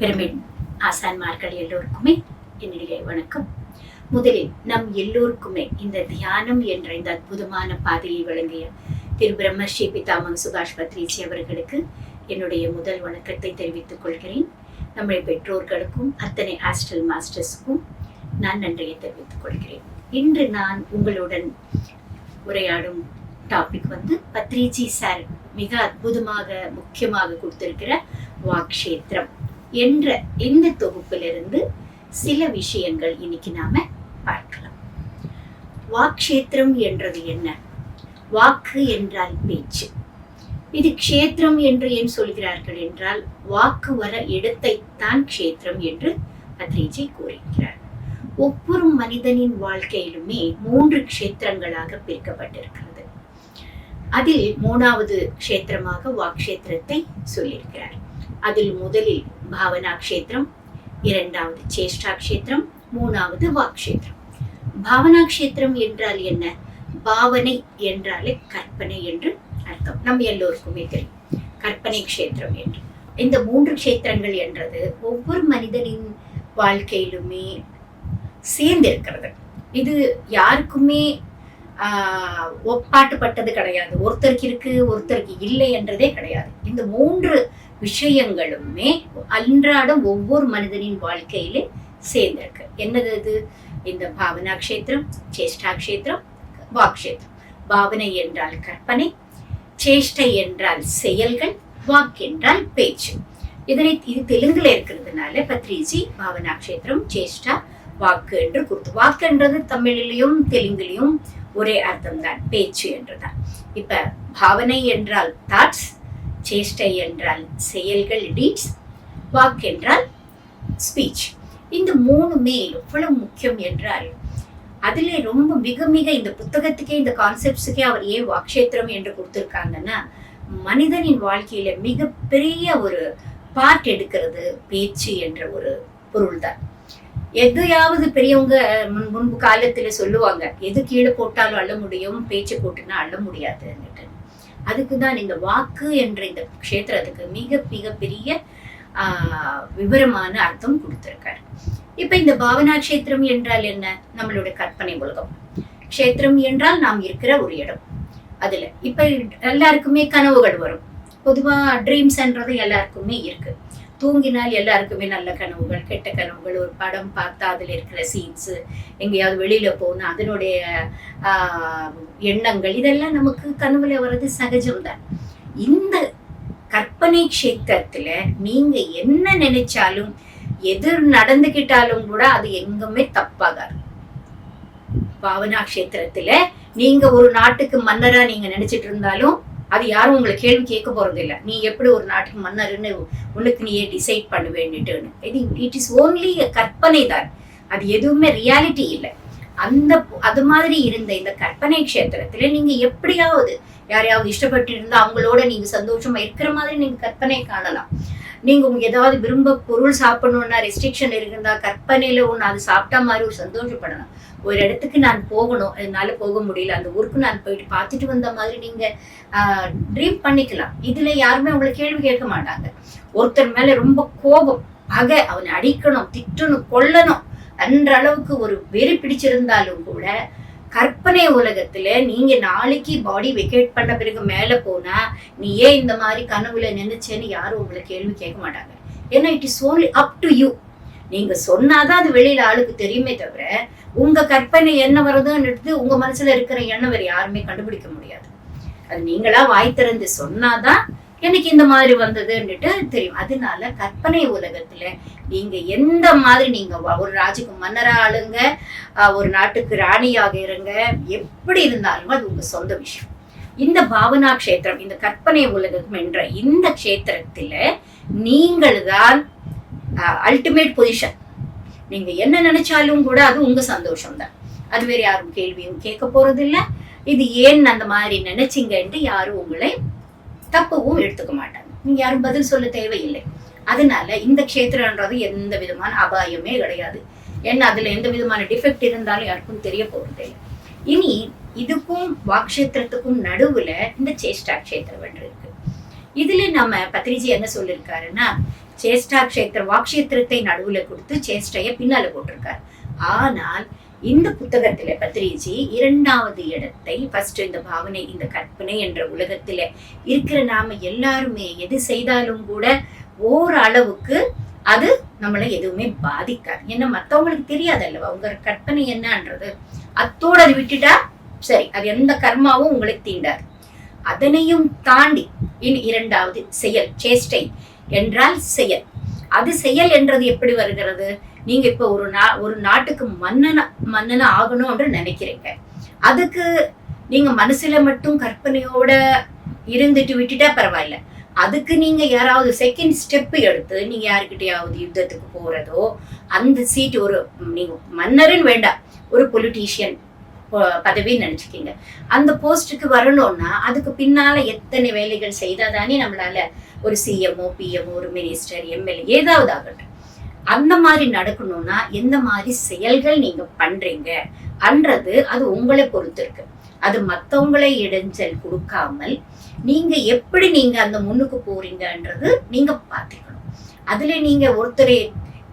Pyramid ஆசான்மார்கள் எல்லோருக்குமே என்னுடைய வணக்கம். முதலில் நம் எல்லோருக்குமே இந்த தியானம் என்ற இந்த அற்புதமான பாதையை வழங்கிய திரு பிரம்மஸ்ரீ பிதாமன் சுபாஷ் பத்ரிஜி அவர்களுக்கு என்னுடைய முதல் வணக்கத்தை தெரிவித்துக் கொள்கிறேன். நம்முடைய பெற்றோர்களுக்கும் அத்தனை ஹாஸ்டல் மாஸ்டர்ஸுக்கும் நான் நன்றியை தெரிவித்துக் கொள்கிறேன். இன்று நான் உங்களுடன் உரையாடும் டாபிக் வந்து பத்ரிஜி சார் மிக அற்புதமாக முக்கியமாக கொடுத்திருக்கிற வாக்ஷேத்திரம் என்ற இந்த தொகுப்பிலிருந்து சில விஷயங்கள் இன்னைக்கு நாம பார்க்கலாம். வாக்ஷேத்திரம் என்றது என்ன? வாக்கு என்றால் பேச்சு. இது க்ஷேத்திரம் என்று ஏன் சொல்கிறார்கள் என்றால் வாக்கு வர இடத்தைத்தான் க்ஷேத்திரம் என்று பத்ரிஜி கூறுகிறார். ஒவ்வொரு மனிதனின் வாழ்க்கையிலுமே மூன்று க்ஷேத்திரங்களாக பிரிக்கப்பட்டிருக்கிறது. அதில் மூணாவது க்ஷேத்திரமாக வாக்ஷேத்திரத்தை சொல்லியிருக்கிறார். அதில் முதலில் பாவனா க்ஷேத்திரம் இரண்டாவது சேஷ்டா க்ஷேத்திரம் மூணாவது வாக்ஷேத்திரம். பாவனா கஷேத்திரம் என்றால் என்ன? பாவனை என்றாலே கற்பனை என்று அர்த்தம். நம்ம எல்லோருக்குமே தெரியும். கற்பனை க்ஷேத்திரம் என்று. இந்த மூன்று க்ஷேத்திரங்கள் என்றது ஒவ்வொரு மனிதனின் வாழ்க்கையிலுமே சேர்ந்திருக்கிறது. இது யாருக்குமே ஒப்பாட்டுப்பட்டது கிடையாது. ஒருத்தருக்கு இருக்கு ஒருத்தருக்கு இல்லை என்றதே கிடையாது. இந்த மூன்று விஷயங்களுமே அன்றாடம் ஒவ்வொரு மனிதனின் வாழ்க்கையிலே சேர்ந்திருக்கு. என்னது இது? இந்த பாவனா கஷேத்திரம் சேஷ்டா க்ஷேத்திரம் வாக்ஷேத்திரம். பாவனை என்றால் கற்பனை சேஷ்டை என்றால் செயல்கள் வாக் என்றால் பேச்சு. இதனை இது தெலுங்குல இருக்கிறதுனால பத்ரிஜி பாவனா கஷேத்திரம் சேஷ்டா வாக்கு என்று கொடுத்து. வாக்குன்றது தமிழிலையும் தெலுங்குலையும் ஒரே அர்த்தம் தான் பேச்சு என்றுதான். இப்ப பாவனை என்றால் தாட்ஸ் சேஷ்டை என்றால் செயல்கள் டீட்ஸ் வாக் என்றால் ஸ்பீச் இந்த மூணுமே எவ்வளவு முக்கியம் என்றால் அதிலே ரொம்ப மிக மிக இந்த புத்தகத்துக்கே இந்த கான்செப்ட்ஸுக்கே அவர் ஏன் வாக்ஷேத்திரம் என்று கொடுத்துருக்காங்கன்னா மனிதனின் வாழ்க்கையில மிகப்பெரிய ஒரு பார்ட் எடுக்கிறது பேச்சு என்ற ஒரு பொருள் தான் எதையாவது பெரியவங்க முன் முன்பு காலத்துல சொல்லுவாங்க. எது கீழே போட்டாலும் அள்ள முடியும் பேச்சு போட்டுனா அள்ள முடியாதுன்னுட்டு. அதுக்கு தான் இந்த வாக்கு என்ற இந்த க்ஷேத்திரத்துக்கு மிக மிக பெரிய ஆஹ், விவரமான அர்த்தம் கொடுத்திருக்காரு. இப்ப இந்த பாவனா கஷேத்திரம் என்றால் என்ன? நம்மளோட கற்பனை உலகம். க்ஷேத்திரம் என்றால் நாம் இருக்கிற ஒரு இடம். அதுல இப்ப எல்லாருக்குமே கனவுகள் வரும். பொதுவா ட்ரீம்ஸ்ன்றது எல்லாருக்குமே இருக்கு. தூங்கினால் எல்லாருக்குமே நல்ல கனவுகள் கெட்ட கனவுகள். ஒரு படம் பார்த்தா அதுல இருக்கிற சீன்ஸு எங்கேயாவது வெளியில போனா அதனுடைய ஆஹ், எண்ணங்கள் இதெல்லாம் நமக்கு கனவுல வர்றது சகஜம்தான். இந்த கற்பனை க்ஷேத்திரத்துல நீங்க என்ன நினைச்சாலும் எதிர் நடந்துகிட்டாலும் கூட அது எங்குமே தப்பாகாது. பாவனா க்ஷேத்திரத்துல நீங்க ஒரு நாட்டுக்கு மன்னரா நீங்க நினைச்சிட்டு இருந்தாலும் அது யாரும் உங்களை கேள்வி கேட்க போறது இல்ல நீ எப்படி ஒரு நாட்டுக்கு மன்னர்னு உனக்கு நீயே டிசைட் பண்ண வேண்டிட்டுன்னு. இது இட் இஸ் ஓன்லி கற்பனை தான். அது எதுவுமே ரியாலிட்டி இல்லை. அந்த அது மாதிரி இருந்த இந்த கற்பனை க்ஷேத்திரத்துல நீங்க எப்படியாவது யாரையாவது இஷ்டப்பட்டு இருந்தா அவங்களோட நீங்க சந்தோஷமா இருக்கிற மாதிரி நீங்க கற்பனை காணலாம். நீங்க உங்களுக்கு ஏதாவது விரும்ப பொருள் சாப்பிடணும்னா ரெஸ்ட்ரிக்ஷன் இருக்குதா கற்பனையில் ஒன்று அது சாப்பிட்டா மாதிரி ஒரு சந்தோஷப்படணும். ஒரு இடத்துக்கு நான் போகணும் என்னால் போக முடியல அந்த ஊருக்கு நான் போயிட்டு பார்த்துட்டு வந்த மாதிரி நீங்க ட்ரீம் பண்ணிக்கலாம். இதுல யாருமே உங்களை கேள்வி கேட்க மாட்டாங்க. ஒருத்தர் மேலே ரொம்ப கோபம் பகை அவனை அடிக்கணும் திட்டணும் கொல்லணும் அன்ற அளவுக்கு ஒரு வெறி பிடிச்சிருந்தாலும் கூட கற்பனை உலகத்துல நீங்க நாளைக்கு பாடி வெக்கேட் பண்ண பிறகு மேல போனா நீ ஏன் இந்த மாதிரி கனவுல நினைச்சேன்னு யாரும் உங்களை கேள்வி கேட்க மாட்டாங்க. ஏன்னா it is only up to you நீங்க சொன்னாதான் அது வெளியில ஆளுக்கு தெரியுமே தவிர உங்க கற்பனை என்ன வருதுன்றது உங்க மனசுல இருக்கிற எண்ணம் வேற யாருமே கண்டுபிடிக்க முடியாது. அது நீங்களா வாய் திறந்து சொன்னாதான் எனக்கு இந்த மாதிரி வந்ததுன்னுட்டு தெரியும். அதனால கற்பனை உலகத்துல நீங்க எந்த மாதிரி நீங்க ஒரு ராஜுக்கு மன்னரா ஆளுங்க ஒரு நாட்டுக்கு ராணியாக இருங்க எப்படி இருந்தாலும் அது உங்க சொந்த விஷயம். இந்த பாவனா க்ஷேத்திரம் இந்த கற்பனை உலகம் என்ற இந்த கஷேத்திரத்துல நீங்கள் தான் அல்டிமேட் பொசிஷன் நீங்க என்ன நினைச்சாலும் கூட அது உங்க சந்தோஷம் தான் அது வேற யாரும் கேள்வியும் கேட்க போறது இது ஏன் அந்த மாதிரி நினைச்சிங்கன்ட்டு யாரும் உங்களை தப்பவும் எடுத்துக்க மாட்டாங்க. நீங்க யாரும் பதில் சொல்ல தேவையில்லை. அதனால இந்த க்ஷேத்திரன்றது எந்த விதமான அபாயமே கிடையாது. ஏன்னா அதுல எந்த விதமான டிஃபெக்ட் இருந்தாலும் யாருக்கும் தெரிய போறது இனி இதுக்கும் வாக்ஷேத்திரத்துக்கும் நடுவுல இந்த சேஷ்டா கஷேத்திரம் இருக்கு. இதுல நம்ம பத்ரிஜி என்ன சொல்லியிருக்காருன்னா சேஷ்டா கஷேத்திர வாக்ஷேத்திரத்தை நடுவுல கொடுத்து சேஷ்டைய பின்னால போட்டிருக்காரு. ஆனால் இந்த புத்தகத்துல பத்ரிஜி இரண்டாவது இடத்தை ஃபர்ஸ்ட் இந்த பாவனை இந்த கற்பனை என்ற உலகத்துல இருக்கிற நாம எல்லாருமே எது செய்தாலும் கூட ஓரளவுக்கு அது நம்மளை எதுவுமே பாதிக்காது. ஏன்னா மத்தவங்களுக்கு தெரியாது அல்லவா உங்க கற்பனை என்னன்றது. அத்தோடு அது விட்டுட்டா சரி அது எந்த கர்மாவும் உங்களுக்கு தீண்டாது. அதனையும் தாண்டி இனி இரண்டாவது செயல் சேஷ்டை என்றால் செயல். அது செயல் என்றது எப்படி வருகிறது? நீங்க இப்ப ஒரு நா ஒரு நாட்டுக்கு மன்னன மன்னன ஆகணும்னு நினைக்கிறீங்க. அதுக்கு நீங்க மனசுல மட்டும் கற்பனையோட இருந்துட்டு விட்டுட்டா பரவாயில்ல. அதுக்கு நீங்க யாராவது செகண்ட் ஸ்டெப் எடுத்து நீங்க யாருக்கிட்டையாவது யுத்தத்துக்கு போறதோ அந்த சீட் ஒரு நீங்க மன்னருன்னு வேண்டாம் ஒரு பொலிட்டீஷியன் பதவின்னு நினைச்சுக்கீங்க. அந்த போஸ்ட்டுக்கு வரணும்னா அதுக்கு பின்னால எத்தனை வேலைகள் செய்தாதானே நம்மளால ஒரு சிஎம்ஓ பிஎம்ஓ ஒரு மினிஸ்டர் எம்எல்ஏ ஏதாவது ஆகட்டும். அந்த மாதிரி நடக்கணும்னா எந்த மாதிரி செயல்கள் நீங்க பண்றீங்க அன்றது அது உங்களை பொறுத்து இருக்கு அது மத்தவங்களை இடைஞ்சல் கொடுக்காமல் நீங்க எப்படி நீங்க அந்த முன்னுக்கு போறீங்கன்றது நீங்க பார்த்துக்கணும். அதுல நீங்க ஒருத்தரை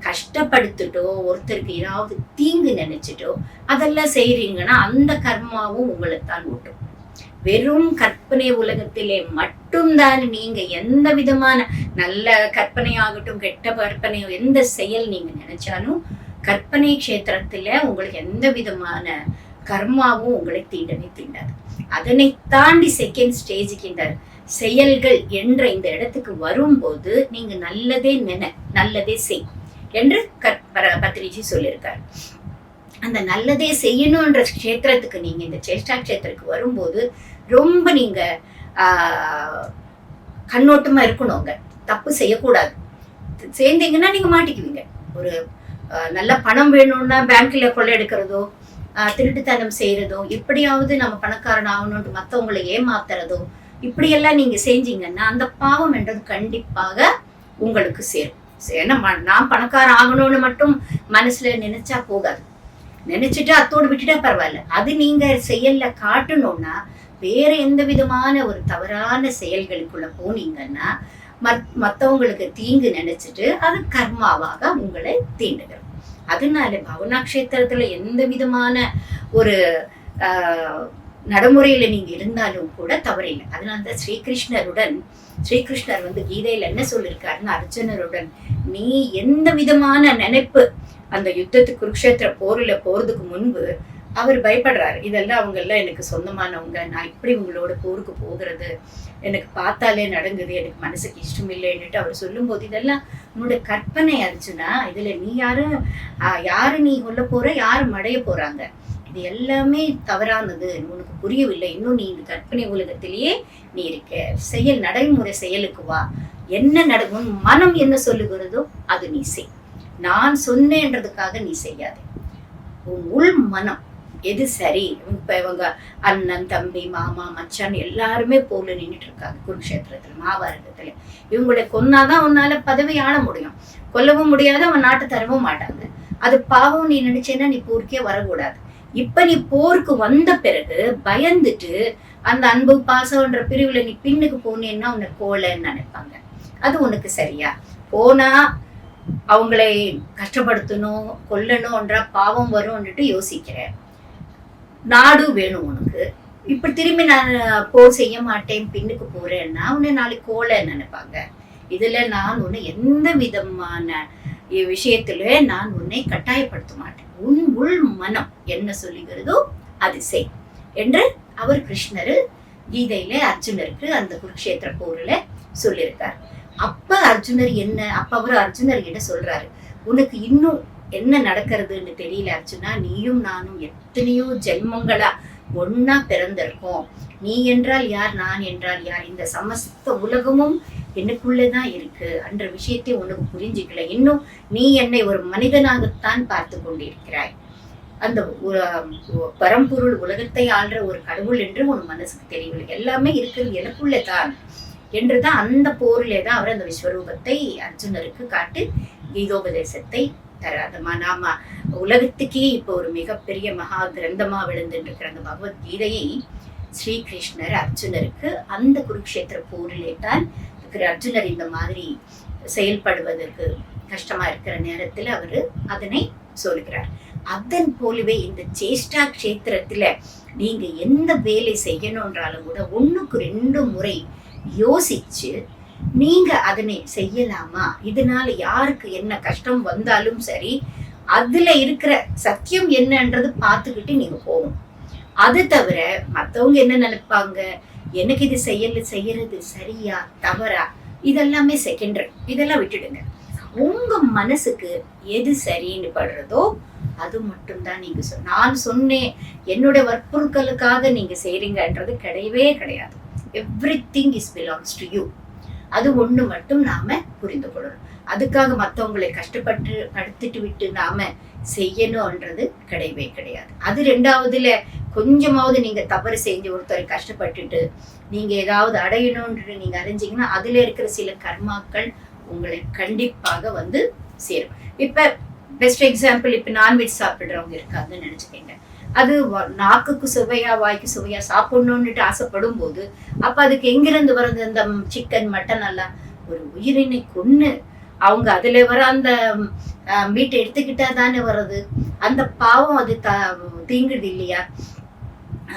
கஷ்டப்படுத்திட்டோ ஒருத்தருக்கு ஏதாவது தீங்கு நினைச்சிட்டோ அதெல்லாம் செய்றீங்கன்னா அந்த கர்மாவும் உங்களை தான் ஓட்டும் வெறும் கற்பனை உலகத்திலே மட்டும்தான் நீங்க எந்த விதமான நல்ல கற்பனையாகட்டும் கெட்ட கற்பனையோ எந்த செயல் நீங்க நினைச்சாலும் கற்பனை கஷேத்திரத்துல உங்களுக்கு எந்த விதமான கர்மாவும் உங்களை தீண்டவே தீண்டாது. அதனை தாண்டி செகண்ட் ஸ்டேஜுக்கு இந்த செயல்கள் என்ற இந்த இடத்துக்கு வரும்போது நீங்க நல்லதே நினை நல்லதே செய் என்று கற்ப- பத்ரிஜி சொல்லியிருக்காரு. அந்த நல்லதே செய்யணுன்ற க்ஷேத்திரத்துக்கு நீங்க இந்த சேஷ்டா க்ஷேத்திரத்துக்கு வரும்போது ரொம்ப நீங்க கண்ணோட்டமா இருக்கணுங்க தப்பு செய்யக்கூடாது. சேர்ந்தீங்கன்னா நீங்க மாட்டிக்குவீங்க. ஒரு நல்ல பணம் வேணும்னா பேங்க்ல கொள்ளையெடுக்கிறதோ திருட்டுத்தனம் செய்யறதோ எப்படியாவது நம்ம பணக்காரன் ஆகணும்னு மற்றவங்களை ஏமாத்துறதோ இப்படியெல்லாம் நீங்க செஞ்சீங்கன்னா அந்த பாவம் என்றது கண்டிப்பாக உங்களுக்கு சேரும். ஏன்னா நான் பணக்காரன் ஆகணும்னு மட்டும் மனசுல நினைச்சா போகாது. நினைச்சிட்டு அத்தோடு விட்டுட்டா பரவாயில்ல. அது நீங்க செயல்ல காட்டணும்னா வேற எந்த விதமான ஒரு தவறான செயல்களுக்குள்ள போனீங்கன்னா மத் மத்தவங்களுக்கு தீங்கு நினைச்சிட்டு அது கர்மாவாக உங்களை தீண்டுகிறோம் அதனால பவனாக்ஷேத்திரத்துல எந்த விதமான ஒரு நடைமுறையில நீங்க இருந்தாலும் கூட தவறில்லை அதனாலதான் ஸ்ரீகிருஷ்ணருடன் ஸ்ரீகிருஷ்ணர் வந்து கீதையில என்ன சொல்லியிருக்காருன்னு அர்ஜுனருடன் நீ எந்த விதமான நினைப்பு அந்த யுத்தத்துக்கு குருக்ஷேத்திர போரில் போறதுக்கு முன்பு அவர் பயப்படுறாரு. இதெல்லாம் அவங்க எல்லாம் எனக்கு சொந்தமானவங்க. நான் இப்படி உங்களோட போருக்கு போகிறது. எனக்கு பார்த்தாலே நடங்குது எனக்கு மனசுக்கு இஷ்டம் இல்லைன்னுட்டு அவர் சொல்லும்போது இதெல்லாம் உன்னோட கற்பனை அர்ஜுனா இதுல நீ யாரும் யாரு நீ கொல்ல போற? யாரு மடைய போறாங்க? இது எல்லாமே தவறானது. உனக்கு புரியவில்லை. இன்னும் நீ இந்த கற்பனை உலகத்திலேயே நீ இருக்க. செயல் நடைமுறை செயலுக்கு வா. என்ன நடக்கும் மனம் என்ன சொல்லுகிறதோ அது நீ செய். நான் சொன்னேன்றதுக்காக நீ செய்யாதே. உன் உள் மனம் எது சரி? இப்ப இவங்க அண்ணன் தம்பி மாமா மச்சான் எல்லாருமே போல நின்னுட்டு இருக்காங்க குருஷேத்திரத்துல மாபாரதத்துல இவங்களை கொன்னாதான் உன்னால பதவி ஆள முடியும். கொல்லவும் முடியாது அவன் நாட்டை தரவும் மாட்டாங்க. அது பாவம் நீ நினைச்சேன்னா நீ போருக்கே வரக்கூடாது. இப்ப நீ போருக்கு வந்த பிறகு பயந்துட்டு அந்த அன்பு பாசம்ன்ற பிரிவுல நீ பின்னுக்கு போனேன்னா உன்னை கோலன்னு நினைப்பாங்க. அது உனக்கு சரியா? போனா அவங்களை கஷ்டப்படுத்தணும் கொல்லணும்ன்ற பாவம் வரும்னுட்டு யோசிக்கிறேன் நாடு வேணும் உனக்கு. இப்ப திரும்பி நான் போர் செய்ய மாட்டேன் பின்னுக்கு போறேன்னா உன்னை நாளைக்கு கோலை நினைப்பாங்க. இதுல நான் உன்னை எந்த விதமான இ- விஷயத்துல நான் உன்னை கட்டாயப்படுத்த மாட்டேன். உன் உள் மனம் என்ன சொல்லுகிறதோ அது செய் என்று அவர் கிருஷ்ணர் கீதையில அர்ஜுனருக்கு அந்த குருக்ஷேத்திர போர்ல சொல்லியிருக்கார். அப்ப அர்ஜுனர் என்ன? அப்ப அவர் அர்ஜுனர் என்ன சொல்றாரு. உனக்கு இன்னும் என்ன நடக்கிறதுன்னு தெரியல அர்ஜுனா நீயும் நானும் எத்தனையோ ஜென்மங்களா ஒன்னா பிறந்திருக்கோம். நீ என்றால் யார் நான் என்றால் யார்? இந்த சமஸ்த உலகமும் எனக்குள்ளதான் இருக்கு. அன்ற விஷயத்தை உனக்கு புரிஞ்சுக்கல. இன்னும் நீ என்னை ஒரு மனிதனாகத்தான் பார்த்து கொண்டிருக்கிறாய். அந்த பரம்பொருள் உலகத்தை ஆள்ற ஒரு கடவுள் என்று உன் மனசுக்கு தெரியவில்லை. எல்லாமே இருக்கிறது எனக்குள்ளே தான் என்றுதான் அந்த போரிலே தான் அவர் அந்த விஸ்வரூபத்தை அர்ஜுனருக்கு காட்டு கீதோபதேசத்தை தராதமா அந்த நாம உலகத்துக்கே இப்போ ஒரு மிகப்பெரிய மகா கிரந்தமா விழுந்துட்டு இருக்கிற அந்த பகவத்கீதையை ஸ்ரீகிருஷ்ணர் அர்ஜுனருக்கு அந்த குருக்ஷேத்திர போரிலே தான் அர்ஜுனர் இந்த மாதிரி செயல்படுவதற்கு கஷ்டமா இருக்கிற நேரத்துல அவரு அதனை சொல்கிறார் அதன் போலவே இந்த சேஷ்டா கஷேத்திரத்துல நீங்க எந்த வேலை செய்யணும்ன்றாலும் கூட ஒண்ணுக்கு ரெண்டு முறை யோசிச்சு நீங்க அதனை செய்யலாமா? இதனால யாருக்கு என்ன கஷ்டம் வந்தாலும் சரி அதுல இருக்கிற சத்தியம் என்னன்றது பார்த்துக்கிட்டு நீங்க போகணும். அது தவிர மத்தவங்க என்ன நினைப்பாங்க? எனக்கு இது செய்யல செய்யறது சரியா தவறா? இதெல்லாமே செகண்டரி இதெல்லாம் விட்டுடுங்க. உங்க மனசுக்கு எது சரின்னு படுறதோ அது மட்டும்தான் நீங்க சொல் நான் சொன்னேன் என்னோட வற்புறுத்தலுக்காக நீங்க செய்றீங்கன்றது கிடையவே கிடையாது. Everything is belongs to you அது ஒண்ணு மட்டும் நாம புரிந்து கொள்ளணும். அதுக்காக மற்றவங்களை கஷ்டப்பட்டு படுத்துட்டு விட்டு நாம செய்யணும்ன்றது கிடையவே கிடையாது. அது ரெண்டாவதுல கொஞ்சமாவது நீங்க தவறு செஞ்சு ஒருத்தரை கஷ்டப்பட்டுட்டு நீங்க ஏதாவது அடையணும்ன்றது நீங்க அறிஞ்சிங்கன்னா அதுல இருக்கிற சில கர்மாக்கள் உங்களை கண்டிப்பாக வந்து சேரும். இப்ப பெஸ்ட் எக்ஸாம்பிள் இப்ப நான்வெஜ் சாப்பிடுறவங்க இருக்காங்கன்னு நினைச்சுக்கோங்க. அது நாக்குக்கு சுவையா வாய்க்கு சுவையா சாப்பிடணும்னுட்டு ஆசைப்படும் போது அப்ப அதுக்கு எங்கிருந்து வருது இந்த சிக்கன் மட்டன் எல்லாம்? ஒரு உயிரினை கொன்னு. அவங்க அதுல வர அந்த மீட்டை எடுத்துக்கிட்டா தானே வர்றது? அந்த பாவம் அது த தீங்குது இல்லையா?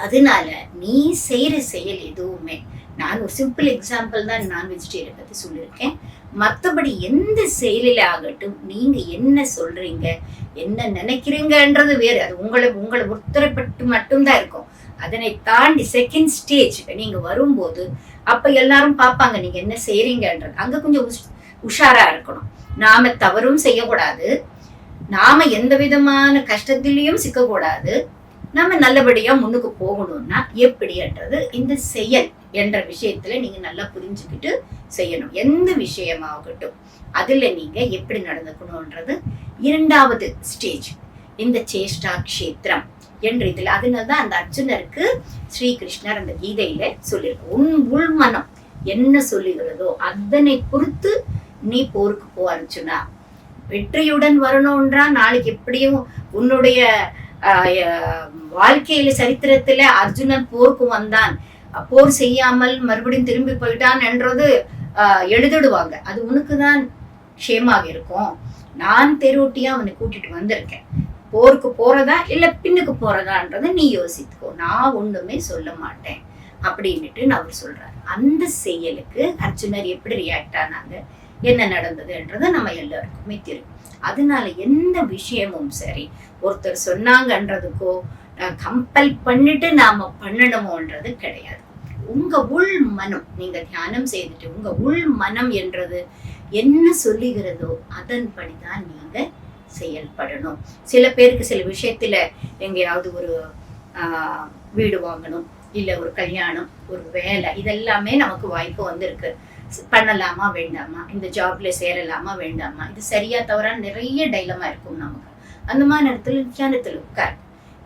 அதனால நீ செய்யற செயல் எதுவுமே நான் ஒரு சிம்பிள் எக்ஸாம்பிள் தான் நான் வெஜிடேரியன் பத்தி சொல்லியிருக்கேன். மற்றபடி எந்த செயலில ஆகட்டும் நீங்க என்ன சொல்றீங்க என்ன நினைக்கிறீங்கன்றது வேறு. அது உங்களை உங்களை உத்தரப்பட்டு மட்டும்தான் இருக்கும். அதனை தாண்டி செகண்ட் ஸ்டேஜ் நீங்க வரும்போது அப்ப எல்லாரும் பார்ப்பாங்க நீங்க என்ன செய்யறீங்கன்றது அங்க கொஞ்சம் உஷ்- உஷாரா இருக்கணும். நாம தவறும் செய்யக்கூடாது. நாம எந்த விதமான கஷ்டத்திலையும் சிக்கக்கூடாது. நம்ம நல்லபடியா முன்னுக்கு போகணும்னா எப்படின்றது இந்த செயல் என்ற விஷயத்துல நீங்க நல்லா புரிஞ்சுக்கிட்டு செய்யணும். எந்த விஷயமாகட்டும். அதுல நீங்க எப்படி நடந்துக்கணும்ன்றது இரண்டாவது ஸ்டேஜ். இந்த சேஷ்டா கஷேத்திரம் என்ற இதுல அதனாலதான் அந்த அர்ஜுனருக்கு ஸ்ரீகிருஷ்ணர் அந்த கீதையில சொல்லியிருக்கு. உன் உள்மனம் என்ன சொல்லுகிறதோ அதனை பொறுத்து நீ போருக்கு போ அர்ஜுனா. வெற்றியுடன் வரணும்ன்றா நாளைக்கு எப்படியும் உன்னுடைய வாழ்க்கையில சரித்திரத்துல அர்ஜுனன் போருக்கு வந்தான். போர் செய்யாமல் மறுபடியும் திரும்பி போயிட்டான் என்றது ஆஹ், எழுதிடுவாங்க. அது உனக்குதான் க்ஷேமாக இருக்கும். நான் தெருவொட்டியா அவனை கூட்டிட்டு வந்திருக்கேன். போருக்கு போறதா இல்ல பின்னுக்கு போறதான்றதை நீ யோசித்துக்கோ. நான் ஒண்ணுமே சொல்ல மாட்டேன். அப்படின்னுட்டு அவர் சொல்றாரு. அந்த செயலுக்கு அர்ஜுனர் எப்படி ரியாக்ட் ஆனாங்க? என்ன நடந்ததுன்றதை நம்ம எல்லாருக்குமே தெரியும் அதனால எந்த விஷயமும் சரி. ஒருத்தர் சொன்னாங்கன்றதுக்கோ கம்பல் பண்ணிட்டு நாம பண்ணணுமோன்றது கிடையாது. உங்க உள் மனம் நீங்க தியானம் செய்துட்டு உங்க உள் மனம் என்றது என்ன சொல்லுகிறதோ அதன்படிதான் நீங்க செயல்படணும். சில பேருக்கு சில விஷயத்துல எங்கேயாவது ஒரு ஆஹ், வீடு வாங்கணும் இல்ல ஒரு கல்யாணம் ஒரு வேலை இதெல்லாமே நமக்கு வாய்ப்பு வந்திருக்கு. பண்ணலாமா வேண்டாமா? இந்த ஜாப்ல சேரலாமா வேண்டாமா? இது சரியா தவறா நிறைய டைலமா இருக்கும் நமக்கு. அந்த மாதிரி நேரத்துல தியானத்துல உட்கார்.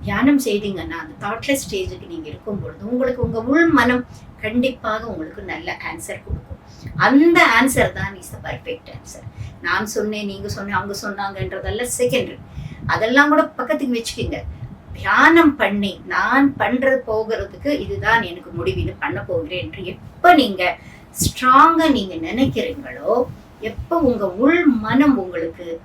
தியானம் செய்தீங்கன்னா அந்த தாட்லெஸ் ஸ்டேஜுக்கு நீங்க இருக்கும் பொழுது உங்களுக்கு உங்க உள் மனம் கண்டிப்பாக உங்களுக்கு நல்ல ஆன்சர் கொடுக்கும். அந்த ஆன்சர் தான் இஸ் த பர்ஃபெக்ட் ஆன்சர் நான் சொன்னேன் நீங்க சொன்னேன் அவங்க சொன்னாங்கன்றதெல்லாம் செகண்டரி அதெல்லாம் கூட பக்கத்துக்கு வச்சுக்கோங்க. தியானம் பண்ணி நான் பண்றது போகிறதுக்கு இதுதான் எனக்கு முடிவுன்னு பண்ண போகிறேன் என்று எப்ப நீங்க ஸ்ட்ராங்காக நீங்கள் நினைக்கிறீங்களோ எப்போ உங்கள் உள் மனம் உங்களுக்கு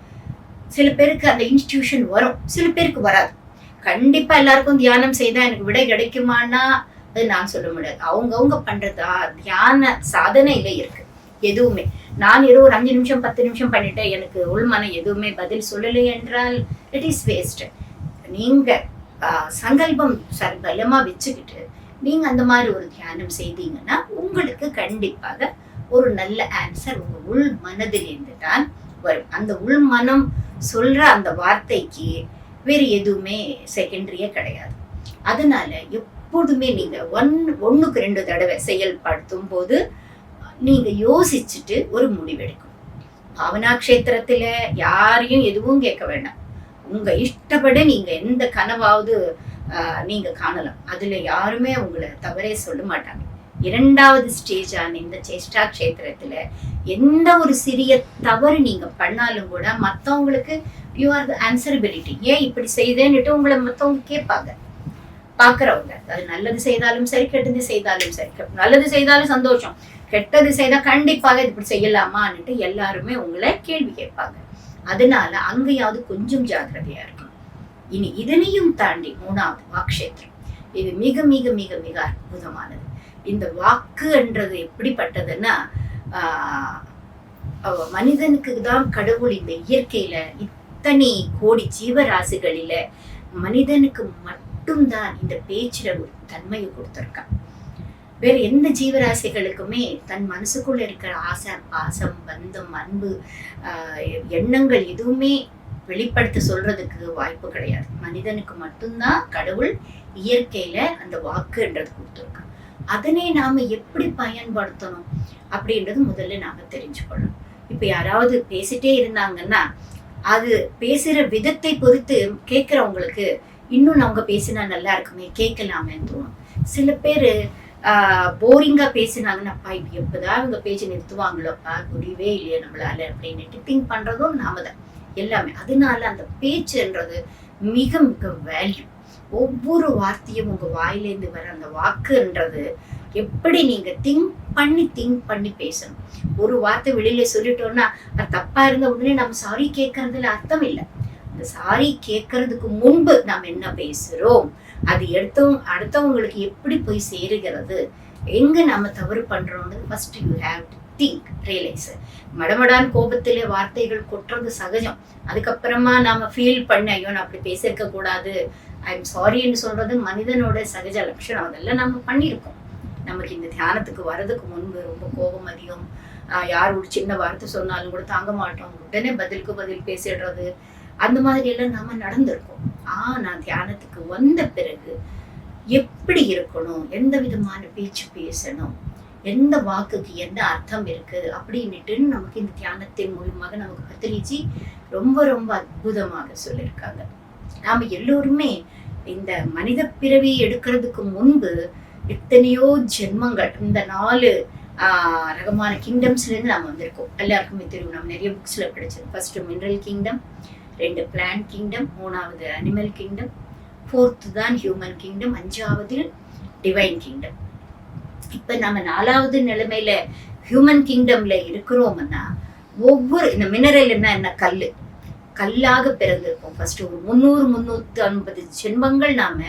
சில பேருக்கு அந்த இன்ஸ்டியூஷன் வரும். சில பேருக்கு வராது. கண்டிப்பாக எல்லாருக்கும் தியானம் செய்தால் எனக்கு விடை கிடைக்குமான்னா அது நான் சொல்ல முடியாது. அவங்கவுங்க பண்ணுறதா தியான சாதனையில இருக்கு. எதுவுமே. நான் ஏதோ ஒரு அஞ்சு நிமிஷம் பத்து நிமிஷம் பண்ணிட்டேன் எனக்கு உள்மனம் எதுவுமே பதில் சொல்லலை என்றால் இட் இஸ் வேஸ்ட் நீங்கள் சங்கல்பம் ச- வச்சுக்கிட்டு நீங்க அந்த மாதிரி ஒரு தியானம் செய்தீங்கன்னா உங்களுக்கு கண்டிப்பாக ஒரு நல்ல ஆன்சர் உங்க உள் மனதிலிருந்து தான் வரும். அந்த உள் மனம் சொல்ற அந்த வார்த்தைக்கு வேறு எதுவுமே செகண்டரியே கிடையாது. அதனால எப்போதுமே நீங்க ஒன் ஒண்ணுக்கு ரெண்டு தடவை செயல்படுத்தும் போது நீங்க யோசிச்சுட்டு ஒரு முடிவெடுக்கும் பாவனா கஷேத்திரத்துல யாரையும் எதுவும் கேட்க வேண்டாம். உங்க இஷ்டப்பட நீங்க எந்த கனவாவது நீங்க காணலாம். அதுல யாருமே உங்களை தவறே சொல்ல மாட்டாங்க. இரண்டாவது ஸ்டேஜான இந்த சேஷ்டா கஷேத்திரத்துல எந்த ஒரு சிறிய தவறு நீங்க பண்ணாலும் கூட மத்தவங்களுக்கு யூ ஆர் த ஆன்சரபிலிட்டி ஏன் இப்படி செய்தேன்னுட்டு உங்களை மத்தவங்க கேட்பாங்க. பாக்குறவங்க அது நல்லது செய்தாலும் சரி கெட்டது செய்தாலும் சரி. நல்லது செய்தாலும் சந்தோஷம். கெட்டது செய்தா கண்டிப்பாக இது இப்படி செய்யலாமான்னுட்டு எல்லாருமே உங்களை கேள்வி கேட்பாங்க. அதனால அங்கேயாவது கொஞ்சம் ஜாக்கிரதையா இருக்கும் இனி இதனையும் தாண்டி மூணாவது வாக்ஷேத்திரம். இது மிக மிக மிக மிக அற்புதமானது. இந்த வாக்குன்றது எப்படிப்பட்டதுன்னா ஆஹ், மனிதனுக்கு தான் கடவுள் இந்த இயற்கையில இத்தனை கோடி ஜீவராசிகளில மனிதனுக்கு மட்டும்தான் இந்த பேச்சுல ஒரு தன்மையை கொடுத்துருக்கான். வேற எந்த ஜீவராசிகளுக்குமே தன் மனசுக்குள்ள இருக்கிற ஆசை பாசம் பந்தம் அன்பு ஆஹ் எண்ணங்கள் எதுவுமே வெளிப்படுத்த சொல்றதுக்கு வாய்ப்பு கிடையாது. மனிதனுக்கு மட்டும்தான் கடவுள் இயற்கையில அந்த வாக்குன்றது கொடுத்துருக்கான் அதனை நாம எப்படி பயன்படுத்தணும் அப்படின்றது முதல்ல நாம தெரிஞ்சுக்கணும் இப்ப யாராவது பேசிட்டே இருந்தாங்கன்னா அது பேசுற விதத்தை பொறுத்து கேட்கறவங்களுக்கு இன்னும் அவங்க பேசினா நல்லா இருக்குமே கேட்கலாமேன்னு தோணும். சில பேர் போரிங்கா பேசினாங்கன்னா அப்பா இப்ப எப்பதான் இவங்க பேச்சு நிறுத்துவாங்களோப்பா? முடியவே இல்லையே நம்மளால அப்படின்னுட்டு திங்க் பண்றதும் நாம தான் எல்லாமே. அதனால அந்த பேச்சுன்றது மிக மிக வேல்யூ ஒவ்வொரு வார்த்தையும் உங்க வாயிலேருந்து வர அந்த வாக்குன்றது எப்படி நீங்க திங்க் பண்ணி திங்க் பண்ணி பேசணும். ஒரு வார்த்தை வெளியில சொல்லிட்டோம்னா அது தப்பா இருந்த உடனே நம்ம சாரி கேட்கறதுல அர்த்தம் இல்லை. அந்த சாரி கேட்கறதுக்கு முன்பு நாம் என்ன பேசுறோம் அது எடுத்தவங்க அடுத்தவங்களுக்கு எப்படி போய் சேருகிறது எங்க நம்ம தவறு பண்றோம்னு first you have to think realise மடமடான் கோபத்திலே வார்த்தைகள் கொட்டுறது சகஜம். அதுக்கப்புறமா நாம ஃபீல் பண்ண ஐயோ நான் அப்படி பேசியிருக்க கூடாது. ஐ எம் சாரின்னு சொல்றது மனிதனோட சகஜ லட்சணம். அதெல்லாம் நம்ம பண்ணியிருக்கோம். நமக்கு இந்த தியானத்துக்கு வர்றதுக்கு முன்பு ரொம்ப கோபம் அதிகம். ஆஹ் யார் ஒரு சின்ன வார்த்தை சொன்னாலும் கூட தாங்க மாட்டோம். உடனே பதிலுக்கு பதில் பேசிடுறது. அந்த மாதிரி எல்லாம் நாம நடந்திருக்கோம். ஆனா தியானத்துக்கு வந்த பிறகு எப்படி இருக்கணும்? எந்த விதமான பேச்சு பேசணும்? எந்த வாக்குக்கு எந்த அர்த்தம் இருக்கு அப்படின்னுட்டு நமக்கு இந்த தியானத்தின் மூலமாக நமக்கு பத்திரிச்சு ரொம்ப ரொம்ப அற்புதமாக சொல்லியிருக்காங்க. நாம எல்லோருமே இந்த மனித பிறவி எடுக்கிறதுக்கு முன்பு எத்தனையோ ஜென்மங்கள் இந்த நாலு ஆஹ் ரகமான கிங்டம்ஸ்ல இருந்து நாம வந்திருக்கோம். எல்லாருக்குமே தெரியும் நம்ம நிறைய புக்ஸ்ல படிச்சிருக்கோம். ஃபர்ஸ்ட் மினரல் கிங்டம் ரெண்டு பிளான்ட் கிங்டம் மூணாவது அனிமல் கிங்டம் ஃபோர்த்து தான் ஹியூமன் கிங்டம் அஞ்சாவது டிவைன் கிங்டம் இப்ப நம்ம நாலாவது நிலைமையில ஹியூமன் கிங்டம்ல இருக்கிறோம்னா ஒவ்வொரு இந்த மினரல் என்ன என்ன? கல்லு. கல்லாக பிறந்திருப்போம். ஃபர்ஸ்ட் ஒரு முந்நூறு முந்நூத்தி ஐம்பது ஜென்மங்கள் நாம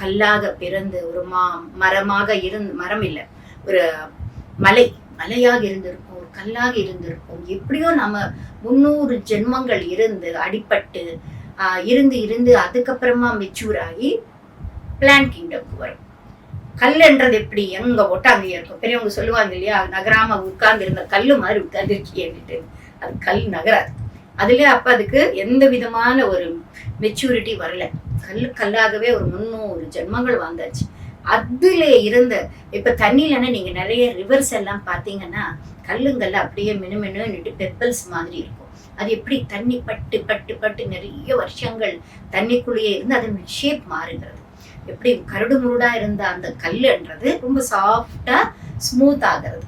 கல்லாக பிறந்து ஒரு மா மரமாக இருந்து மரம் இல்லை ஒரு மலை மலையாக இருந்திருப்போம் ஒரு கல்லாக இருந்திருப்போம். எப்படியோ நம்ம முந்நூறு ஜென்மங்கள் இருந்து அடிபட்டு இருந்து இருந்து அதுக்கப்புறமா மெச்சூர் ஆகி பிளான் கிங்டம்க்கு வரும். கல்லுன்றது எப்படி? எங்க போட்டா அங்கேயே இருக்கும். பெரியவங்க சொல்லுவாங்க இல்லையா? நகராம உட்கார்ந்து இருந்த கல்லு மாதிரி உட்கார்ந்துருக்கியேன்னுட்டு அது கல் நகராது. அதுல அப்ப அதுக்கு எந்த விதமான ஒரு மெச்சூரிட்டி வரல. கல் கல்லாகவே ஒரு முந்நூறு ஜென்மங்கள் வாழ்ந்தாச்சு. அதுல இருந்த இப்ப தண்ணியிலன்னா நீங்க நிறைய ரிவர்ஸ் எல்லாம் பாத்தீங்கன்னா கல்லுங்கல்ல அப்படியே மினுமினுன்னுட்டு பெப்பல்ஸ் மாதிரி இருக்கும். அது எப்படி தண்ணி பட்டு பட்டு பட்டு நிறைய வருஷங்கள் தண்ணிக்குள்ளேயே இருந்து அதன் ஷேப் மாறுகிறது. எப்படி கருடு முருடா இருந்த அந்த கல்லுன்றது ரொம்ப சாஃப்டா ஸ்மூத் ஆகிறது.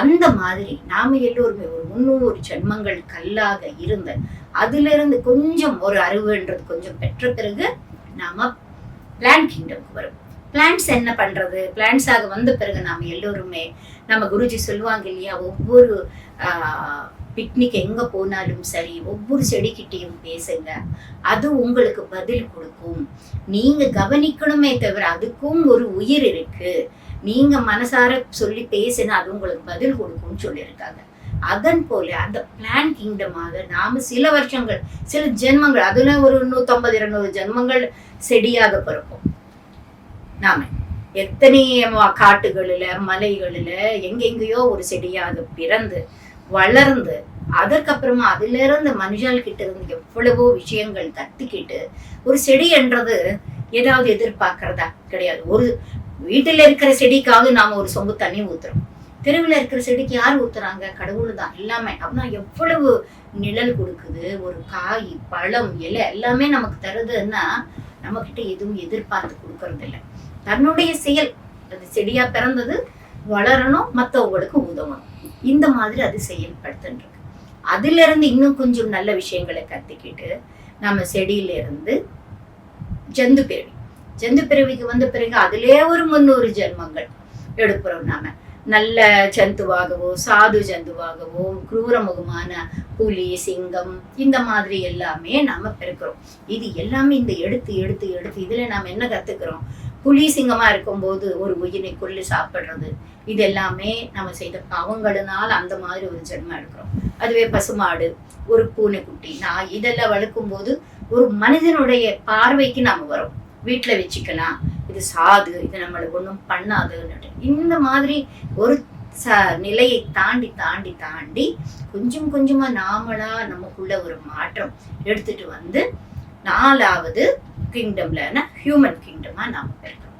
அந்த மாதிரி நாம எல்லோருமே ஒரு முன்னூறு ஜென்மங்கள் கல்லாக இருந்த அதுல இருந்து கொஞ்சம் ஒரு அறிவுன்றது கொஞ்சம் பெற்ற பிறகு நாம பிளான் கிங்டம்க்கு வரும். பிளான்ஸ் என்ன பண்றது? பிளான்ஸ் ஆக வந்த பிறகு நாம எல்லோருமே நம்ம குருஜி சொல்லுவாங்க இல்லையா ஒவ்வொரு பிக்னிக் எங்க போனாலும் சரி ஒவ்வொரு செடிக்கிட்டேயும் பேசுங்க. அது உங்களுக்கு பதில் கொடுக்கும். நீங்க கவனிக்கணுமே தவிர அதுக்கும் ஒரு உயிர் இருக்கு. நீங்க மனசார சொல்லி பேசினா அது உங்களுக்கு பதில் கொடுக்கும்னு சொல்லியிருக்காங்க. அதன் போல அந்த பிளான் கிங்டமாக நாம சில வருஷங்கள் சில ஜென்மங்கள் அதுல ஒரு நூத்தம்பது இருநூறு ஜென்மங்கள் செடியாக பிறப்போம் நாம எத்தனை காட்டுகளில் மலைகளில் எங்கெங்கேயோ ஒரு செடியாக பிறந்து வளர்ந்து அதற்கப்புறமா அதுல இருந்து மனுஷால்கிட்ட இருந்து எவ்வளவோ விஷயங்கள் கத்துக்கிட்டு ஒரு செடி என்றது ஏதாவது எதிர்பார்க்கறதா? கிடையாது. ஒரு வீட்டுல இருக்கிற செடிக்காவது நாம ஒரு சொம்பு தண்ணி ஊத்துறோம். தெருவில் இருக்கிற செடிக்கு யார் ஊத்துறாங்க? கடவுள் தான். எல்லாமே. அப்படின்னா எவ்வளவு நிழல் கொடுக்குது? ஒரு காய் பழம் இலை எல்லாமே நமக்கு தருதுன்னா நம்ம கிட்ட எதுவும் எதிர்பார்த்து கொடுக்கறது இல்லை தன்னுடைய செயல் அது செடியா பிறந்தது வளரணும் மற்றவங்களுக்கு உதவணும். இந்த மாதிரி அது செயல்படுத்துன்றது. அதுல இருந்து இன்னும் கொஞ்சம் நல்ல விஷயங்களை கத்துக்கிட்டு நம்ம செடியில இருந்து ஜந்து பிறவி. ஜந்து பிறவிக்கு வந்த பிறகு அதிலே ஒரு முன்னூறு ஜென்மங்கள் எடுக்கிறோம் நாம. நல்ல ஜந்துவாகவோ சாது ஜந்துவாகவோ குரூரமுகமான புலி சிங்கம் இந்த மாதிரி எல்லாமே நாம பிறக்கிறோம் இது எல்லாமே இந்த எடுத்து எடுத்து எடுத்து இதுல நாம என்ன கத்துக்கிறோம்? புலி சிங்கமா இருக்கும்போது ஒரு உயிரை கொல்லி சாப்பிடுறது இது எல்லாமே நம்ம செய்த பாவங்களினால் அந்த மாதிரி ஒரு ஜென்மம் எடுக்கிறோம். அதுவே பசுமாடு ஒரு பூனைக்குட்டி நான் இதெல்லாம் வளர்க்கும் போது ஒரு மனிதனுடைய பார்வைக்கு நாம வரோம். வீட்டுல வச்சுக்கலாம் இது சாது இது நம்மளுக்கு ஒன்றும் பண்ணாதுன்னு இந்த மாதிரி ஒரு ச நிலையை தாண்டி தாண்டி தாண்டி கொஞ்சம் கொஞ்சமா நாமளா நமக்குள்ள ஒரு மாற்றம் எடுத்துட்டு வந்து நாலாவது கிங்டம்ல ஹியூமன் கிங்டமா நாம பிறக்கிறோம்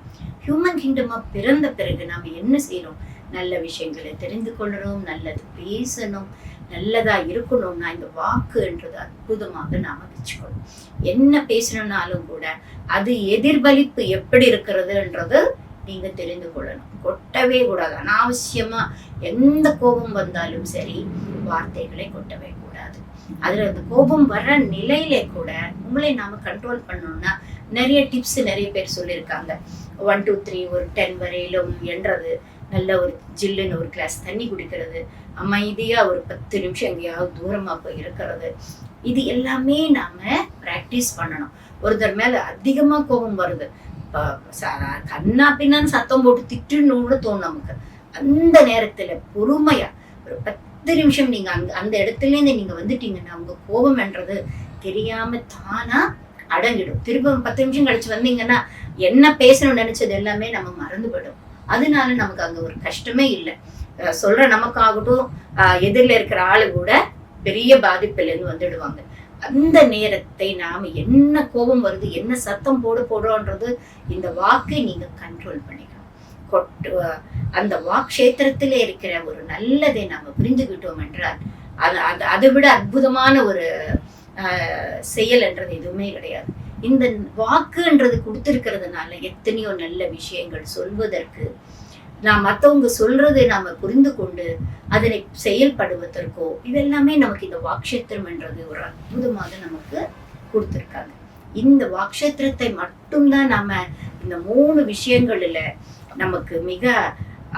ஹியூமன் கிங்டமா பிறந்த பிறகு நாம என்ன செய்யறோம் நல்ல விஷயங்களை தெரிந்து கொள்ளணும் நல்லது பேசணும் நல்லதா இருக்கணும்னா இந்த வாக்குன்றது அற்புதமாக நாம வச்சுக்கணும். என்ன பேசணும்னாலும் கூட அது எதிர்பலிப்பு எப்படி இருக்கிறதுன்றது நீங்க தெரிந்து கொள்ளணும். கொட்டவே கூடாது. அனாவசியமா எந்த கோபம் வந்தாலும் சரி வார்த்தைகளை கொட்டவே அதுல அந்த கோபம் வர்ற நிலையில கூட உங்களை நாம கண்ட்ரோல் பண்ணோம்னா நிறைய டிப்ஸ் நிறைய பேர் சொல்லியிருக்காங்க. ஒன் டூ த்ரீ ஒரு டென் வரையிலும் என்றது நல்ல ஒரு ஜில்லுன்னு ஒரு கிளாஸ் தண்ணி குடிக்கிறது அமைதியா ஒரு பத்து நிமிஷம் எங்கேயாவது தூரமா போய் இருக்கிறது இது எல்லாமே நாம பிராக்டிஸ் பண்ணணும். ஒருத்தர் மேல அதிகமா கோபம் வருது. கண்ணா பின்னான்னு சத்தம் போட்டு திட்டுன்னு கூட தோணும் நமக்கு. அந்த நேரத்துல பொறுமையா ஒரு பத்து பத்து நிமிஷம் நீங்க அங்க அந்த இடத்துல இருந்து நீங்க வந்துட்டீங்கன்னா உங்க கோபம் என்றது தெரியாம தானா அடங்கிடும். திரும்ப பத்து நிமிஷம் கழிச்சு வந்தீங்கன்னா என்ன பேசணும்னு நினைச்சது எல்லாமே நம்ம மறந்து போயிடும். அதனால நமக்கு அங்க ஒரு கஷ்டமே இல்லை. சொல்ற நமக்காகட்டும் ஆஹ் எதிரில இருக்கிற ஆளு கூட பெரிய பாதிப்புல இருந்து வந்துடுவாங்க. அந்த நேரத்தை நாம என்ன கோபம் வருது என்ன சத்தம் போட போடுறோன்றது இந்த வாக்கை நீங்க கண்ட்ரோல் பண்ணிக்கணும். அந்த வாக்ஷேத்திரத்திலே இருக்கிற ஒரு நல்லதை நாம புரிந்துகிட்டோம் என்றால் அது அது அதை விட அற்புதமான ஒரு செயல் என்றது எதுவுமே கிடையாது. இந்த வாக்குன்றது கொடுத்திருக்கிறதுனால எத்தனையோ நல்ல விஷயங்கள் சொல்வதற்கு நான் மத்தவங்க சொல்றதை நாம புரிந்து கொண்டு அதனை செயல்படுவதற்கோ இதெல்லாமே நமக்கு இந்த வாக்ஷேத்திரம் என்றது ஒரு அற்புதமாக நமக்கு கொடுத்திருக்காங்க. இந்த வாக்ஷேத்திரத்தை மட்டும்தான் நாம இந்த மூணு விஷயங்கள்ல நமக்கு மிக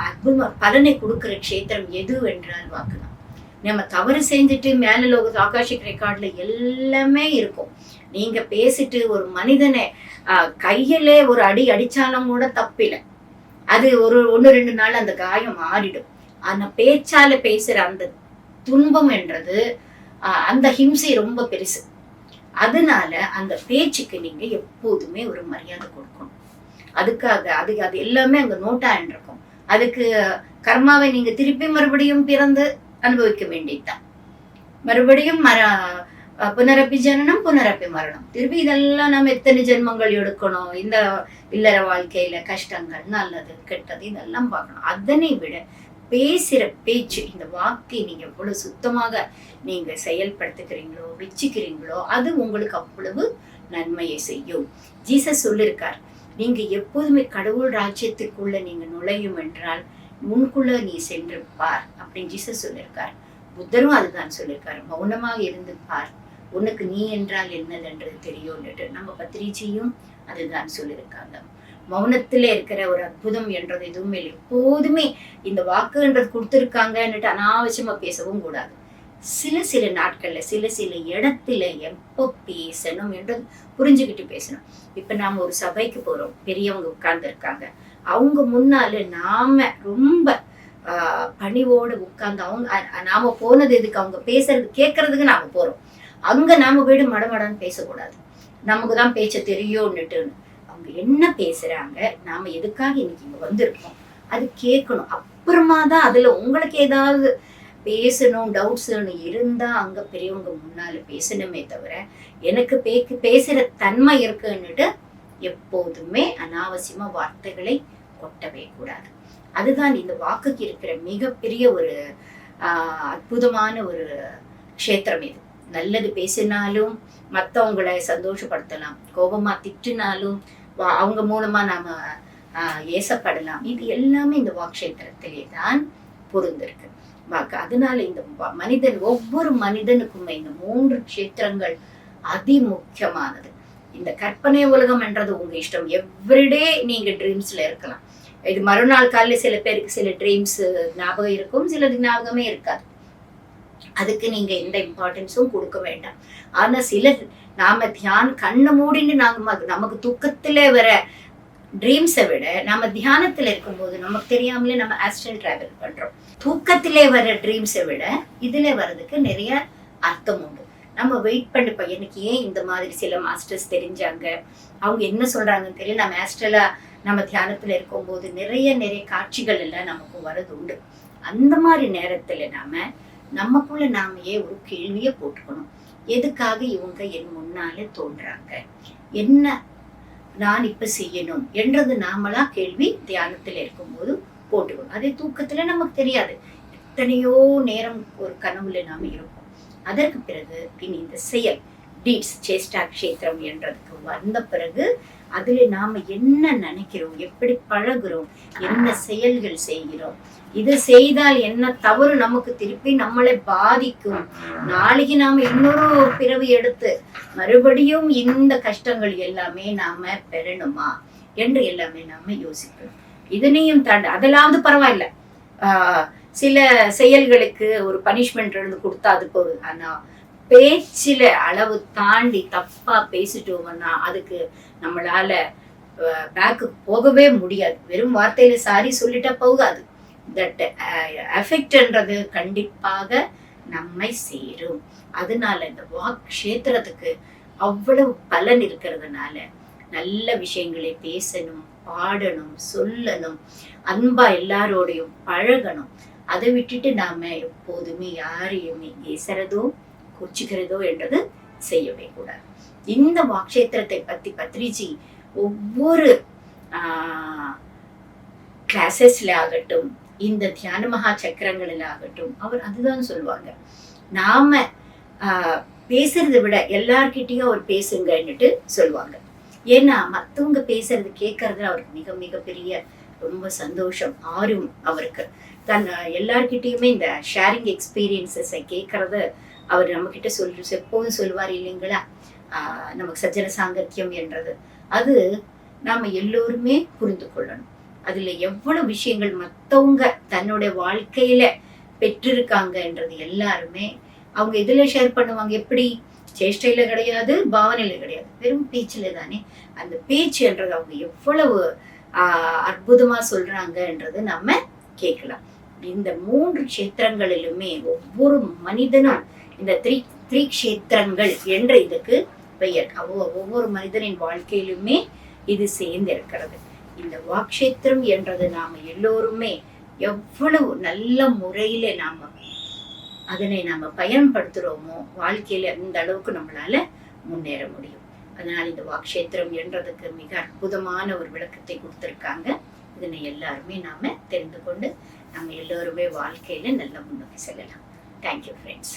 அற்புதமா பலனை கொடுக்கிற க்ஷேத்திரம் எது என்றால் வாக்கு தான் நம்ம தவறு செஞ்சுட்டு மேல லோக ஆகாஷிக் ரெக்கார்ட்ல எல்லாமே இருக்கும். நீங்க பேசிட்டு ஒரு மனிதனை ஆஹ், கையிலே ஒரு அடி அடிச்சாலும் கூட தப்பில்லை. அது ஒரு ஒன்று ரெண்டு நாள் அந்த காயம் மாறிடும் ஆனா பேச்சால பேசுற அந்த துன்பம் என்றது ஆஹ், அந்த ஹிம்சை ரொம்ப பெருசு. அதனால அந்த பேச்சுக்கு நீங்க எப்போதுமே ஒரு மரியாதை கொடுக்கணும். அதுக்காக அது அது எல்லாமே அங்க நோட்டா இருக்கும் அதுக்கு கர்மாவை நீங்க திருப்பி மறுபடியும் பிறந்து அனுபவிக்க வேண்டியதுதான். மறுபடியும் மர புனரப்பி ஜனனம் புனரப்பி மரணம் திருப்பி இதெல்லாம் நம்ம எத்தனை ஜென்மங்கள் எடுக்கணும்? இந்த இல்லற வாழ்க்கையில கஷ்டங்கள் நல்லது கெட்டது இதெல்லாம் பார்க்கணும். அதனை விட பேசுற பேச்சு இந்த வாக்கை நீங்க எவ்வளவு சுத்தமாக நீங்க செயல்படுத்துகிறீங்களோ வச்சுக்கிறீங்களோ அது உங்களுக்கு அவ்வளவு நன்மையை செய்யும். ஜீசஸ் சொல்லியிருக்கார் நீங்க எப்போதுமே கடவுள் ராஜ்யத்துக்குள்ள நீங்க நுழையும் என்றால் முன்குள்ள நீ சென்று பார் அப்படின்னு ஜீசஸ் சொல்லியிருக்கார். புத்தரும் அதுதான் சொல்லியிருக்காரு. மௌனமாக இருந்து பார். உனக்கு நீ என்றால் என்னதென்றது தெரியும்னுட்டு நம்ம பத்திரிச்சியும் அதுதான் சொல்லியிருக்காங்க. மௌனத்துல இருக்கிற ஒரு அற்புதம் என்றது எதுவுமே இல்லை. எப்போதுமே இந்த வாக்குன்றது கொடுத்துருக்காங்கன்னுட்டு அனாவசியமா பேசவும் கூடாது. சில சில நாட்கள்ல சில சில இடத்துல எப்போ பேசணும் என்றது புரிஞ்சுக்கிட்டு பேசணும். இப்ப நாம ஒரு சபைக்கு போறோம். பெரியவங்க உட்கார்ந்து இருக்காங்க அவங்க முன்னால நாம ரொம்ப பணிவோடு உட்கார்ந்து அவங்க நாம போனது எதுக்கு? அவங்க பேசுறது கேட்கறதுக்கு நாம போறோம். அங்க நாம போயிட்டு மடமடன்னு பேசக்கூடாது. நமக்கு தான் பேச்ச தெரியும்னுட்டுன்னு. அவங்க என்ன பேசுறாங்க? நாம எதுக்காக இன்னைக்கு இங்க வந்திருக்கோம்? அது கேட்கணும். அப்புறமா தான் அதுல உங்களுக்கு ஏதாவது பேசணும் டவுட்ஸ்னு இருந்தா அங்க பெரியவங்க முன்னால பேசணுமே தவிர எனக்கு பேக்கு பேசுற தன்மை இருக்குன்னுட்டு எப்போதுமே அனாவசியமா வார்த்தைகளை கொட்டவே கூடாது. அதுதான் இந்த வாக்குக்கு இருக்கிற மிகப்பெரிய ஒரு ஆஹ், அற்புதமான ஒரு க்ஷேத்திரம் இது. நல்லது பேசினாலும் மற்றவங்களை சந்தோஷப்படுத்தலாம். கோபமா திட்டினாலும் வா- அவங்க மூலமா நாம ஏசப்படலாம். இது எல்லாமே இந்த வாக்ஷேத்திரத்திலே தான் பொருந்திருக்கு. வாக்கு அதனால இந்த மனிதன் ஒவ்வொரு மனிதனுக்குமே இந்த மூன்று கஷேத்திரங்கள் அதி முக்கியமானது இந்த கற்பனை உலகம் என்றது உங்க இஷ்டம். எவ்ரிடே நீங்க ட்ரீம்ஸ்ல இருக்கலாம். இது மறுநாள் காலையில சில பேருக்கு சில ட்ரீம்ஸ் ஞாபகம் இருக்கும் சிலது ஞாபகமே இருக்காது. அதுக்கு நீங்க எந்த இம்பார்ட்டன்ஸும் கொடுக்க வேண்டாம். ஆனா சில நாம தியான் கண்ணை மூடின்னு நாங்க நமக்கு தூக்கத்துல வர ட்ரீம்ஸை விட நம்ம தியானத்தில் இருக்கும்போது நமக்கு தெரியாமலே நம்ம ஆஸ்ட்ரல் ட்ராவல் பண்ணுறோம் தூக்கத்திலே வர ட்ரீம்ஸை விட இதில் வர்றதுக்கு நிறைய அர்த்தம் உண்டு. நம்ம வெயிட் பண்ணி பையனுக்கு ஏன் இந்த மாதிரி சில மாஸ்டர்ஸ் தெரிஞ்சாங்க? அவங்க என்ன சொல்றாங்கன்னு தெரியல. நம்ம ஆஸ்ட்ரலாக நம்ம தியானத்தில் இருக்கும்போது நிறைய நிறைய காட்சிகள் எல்லாம் நமக்கு வரது உண்டு. அந்த மாதிரி நேரத்தில் நாம நமக்குள்ள நாமையே ஒரு கேள்வியை போட்டுக்கணும். எதுக்காக இவங்க என் முன்னாலே தோன்றாங்க? என்ன நான் இப்ப செய்யணும் என்றது நாமளா கேள்வி தியானத்துல இருக்கும்போது போட்டுக்கணும். அதே தூக்கத்துல நமக்கு தெரியாது. எத்தனையோ நேரம் ஒரு கனவுல நாம இருப்போம். அதற்கு பிறகு இனி இந்த செயல். டீட்ஸ் சேஷ்டா கஷேத்திரம் என்றதுக்கு வந்த பிறகு அதுல நாம என்ன நினைக்கிறோம்? எப்படி பழகிறோம்? என்ன செயல்கள் செய்கிறோம்? இது செய்தால் என்ன தவறு நமக்கு திருப்பி நம்மளை பாதிக்கும்? நாளைக்கு நாம இன்னொரு பிறவி எடுத்து மறுபடியும் இந்த கஷ்டங்கள் எல்லாமே நாம பெறணுமா? என்று எல்லாமே நாம யோசிக்கணும். இதனையும் தாண்டி அதெல்லாவது பரவாயில்ல. ஆஹ் சில செயல்களுக்கு ஒரு பனிஷ்மெண்ட் இருந்து கொடுத்தா அது போகுது ஆனா பேச்சில அளவு தாண்டி தப்பா பேசிட்டோம்னா அதுக்கு நம்மளால பேக்கு போகவே முடியாது. வெறும் வார்த்தையில சாரி சொல்லிட்டா போகாது. தட் அஃபெக்ட்ன்றது கண்டிப்பாக நம்மை சேரும். அதனால இந்த வாக் கஷேத்திரத்துக்கு அவ்வளவு பலன் இருக்கிறதுனால நல்ல விஷயங்களை பேசணும் பாடணும் சொல்லணும் அன்பா எல்லாரோடையும் பழகணும். அதை விட்டுட்டு நாம எப்போதுமே யாரையுமே ஏசுறதோ கொச்சுகிறதோ என்றது செய்யவே கூடாது. இந்த வாக்ஷேத்திரத்தை பத்தி பத்ரிஜி ஒவ்வொரு கிளாஸஸ்ல ஆகட்டும் இந்த தியான மகா சக்கரங்களில் ஆகட்டும் அவர் அதுதான் சொல்லுவாங்க. நாம ஆஹ், பேசுறதை விட எல்லார்கிட்டையும் அவர் பேசுங்கன்னுட்டு சொல்லுவாங்க. ஏன்னா மத்தவங்க பேசுறது கேட்கறதுல அவருக்கு மிக மிக பெரிய ரொம்ப சந்தோஷம் ஆர்வம் அவருக்கு. தன் எல்லார்கிட்டயுமே இந்த ஷேரிங் எக்ஸ்பீரியன்சஸை கேட்கறத அவர் நம்ம கிட்ட சொல்லி எப்போதும் சொல்லுவார் இல்லைங்களா? ஆஹ், நமக்கு சஜ்ஜன சாங்கத்தியம் என்றது. அது நாம எல்லோருமே புரிந்து கொள்ளணும். அதுல எவ்வளவு விஷயங்கள் மத்தவங்க தன்னுடைய வாழ்க்கையில பெற்றிருக்காங்கன்றது எல்லாருமே அவங்க எதுல ஷேர் பண்ணுவாங்க? எப்படி? சேஷ்டையில கிடையாது பாவனையில கிடையாது. வெறும் பேச்சுல தானே. அந்த பேச்சுன்றது அவங்க எவ்வளவு ஆஹ் அற்புதமா சொல்றாங்கன்றது நம்ம கேட்கலாம். இந்த மூன்று கஷேத்திரங்களிலுமே ஒவ்வொரு மனிதனும் இந்த த்ரீ த்ரீ கஷேத்திரங்கள் என்ற இதுக்கு பெயர். ஒவ்வொரு மனிதனின் வாழ்க்கையிலுமே இது சேர்ந்து இருக்கிறது இந்த வாக்ஷேத்திரம் என்றது நாம எல்லோருமே எவ்வளவு நல்ல முறையில நாம அதனை நாம பயன்படுத்துறோமோ வாழ்க்கையில அந்த அளவுக்கு நம்மளால முன்னேற முடியும். அதனால இந்த வாக்ஷேத்திரம் என்றதுக்கு மிக அற்புதமான ஒரு விளக்கத்தை கொடுத்திருக்காங்க. இதனை எல்லாருமே நாம தெரிந்து கொண்டு நம்ம எல்லோருமே வாழ்க்கையில நல்ல முன்னோக்கி செல்லலாம். Thank you friends